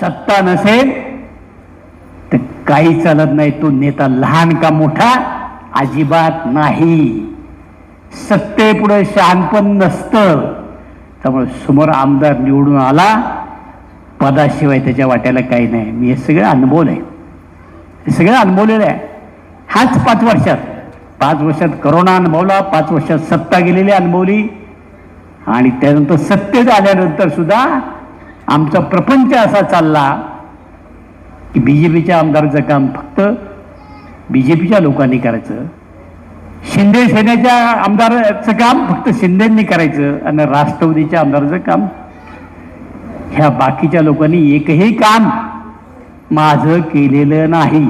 सत्ता नसेल तर काही चालत नाही. तो नेता लहान का मोठा? अजिबात नाही. सत्तेपुढे शहाणपण नसतं. त्यामुळे समोर आमदार निवडून आला. पदाशिवाय त्याच्या वाट्याला काही नाही. मी हे सगळं अनुभवलं आहे. हे सगळं अनुभवलेलं आहे. हाच पाच वर्षात. पाच वर्षात करोना अनुभवला. पाच वर्षात सत्ता गेलेली अनुभवली. आणि त्यानंतर सत्तेत आल्यानंतर सुद्धा आमचा प्रपंच असा चालला की बी जे पीच्या आमदाराचं काम फक्त बी जे पीच्या लोकांनी करायचं. शिंदे सेनेच्या आमदाराचं काम फक्त शिंदेंनी करायचं आणि राष्ट्रवादीच्या आमदाराचं काम. ह्या बाकीच्या लोकांनी एकही काम माझं केलेलं नाही.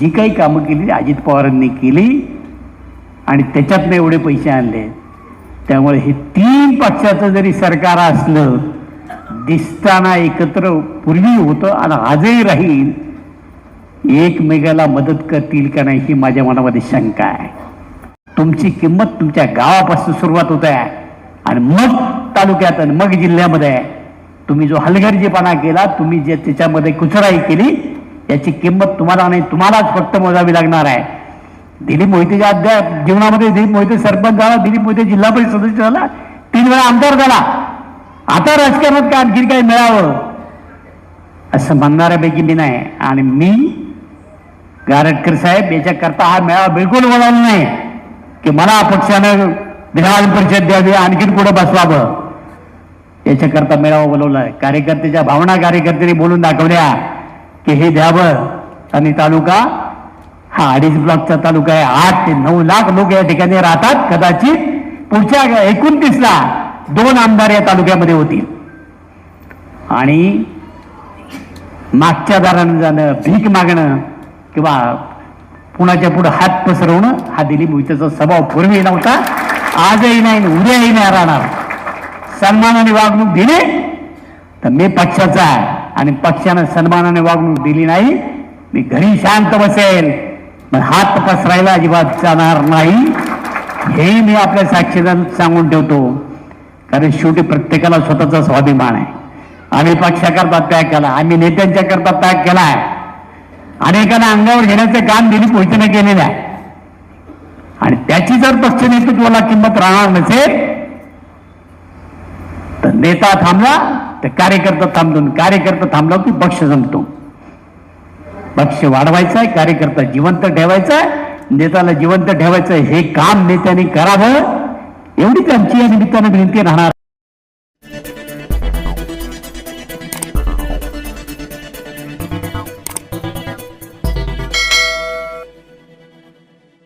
जी काही कामं केली अजित पवारांनी केली आणि त्याच्यातनं एवढे पैसे आणले. त्यामुळे हे तीन पक्षाचं जरी सरकार असलं दिसताना एकत्र पूर्वी होतं आणि आजही राहील. एकमेकाला मदत करतील का नाही ही माझ्या मनामध्ये शंका आहे. तुमची किंमत तुमच्या गावापासून सुरुवात होत आहे. आणि मग तालुक्यात आणि मग जिल्ह्यामध्ये आहे. तुम्ही जो हलगर्जीपणा केला तुम्ही जे त्याच्यामध्ये कुचराई केली याची किंमत तुम्हाला नाही तुम्हालाच फक्त मोजावी लागणार आहे. दिलीप मोहितेच्या अध्या जीवनामध्ये दिलीप मोहिते सरपंच झाला दिलीप मोहिते जिल्हा परिषद सदस्य झाला तीन वेळा आमदार झाला. आता राजकारणात का आणखी काही मिळावं? असं म्हणणाऱ्यापैकी मी नाही. आणि मी गारटकर साहेब याच्याकरता हा मेळावा बिलकुल बोलावला नाही. की मला पक्षानं विधान परिषद द्यावी आणखीन कुठं बसवावं. याच्याकरता मेळावा बोलवला आहे. कार्यकर्त्याच्या भावना कार्यकर्त्यांनी बोलून दाखवल्या की हे द्यावं. आणि तालुका हा अडीच ब्लॉकचा तालुका आहे. आठ ते नऊ लाख लोक या ठिकाणी राहतात. कदाचित पुढच्या एकोणतीसला दोन आमदार या तालुक्यामध्ये होतील. आणि मागच्या दारानं जाणं भीक मागणं किंवा कुणाच्या पुढे हात पसरवणं हा दिलीप मोहितेचा स्वभाव पूर्वी नव्हता. आजही नाही उद्याही नाही राहणार. सन्मानाने वागणूक दिली तर मी पक्षाचा आहे. आणि पक्षानं सन्मानाने वागणूक दिली नाही मी घरी शांत बसेल. पण हात पसरायला अजिबात जाणार नाही. हेही मी आपल्या साक्षीदार सांगून ठेवतो. कारण शेवटी प्रत्येकाला स्वतःचा स्वाभिमान आहे. आम्ही पक्षाकरता त्याग केला आम्ही नेत्यांच्या करता त्याग केला आहे. अनेकांना अंगावर घेण्याचं काम दिलीप मोहितेने केलेलं आहे. आणि त्याची जर पक्ष नेतृत्वाला किंमत राहणार नसेल तर नेता थांबला तर कार्यकर्ता थांबतो कार्यकर्ता थांबला की पक्ष जमतो. पक्ष वाढवायचा आहे कार्यकर्ता जिवंत ठेवायचा आहे नेत्याला जिवंत ठेवायचं हे काम नेत्याने करावं. एवढीच आमची या निमित्तानं विनंती राहणार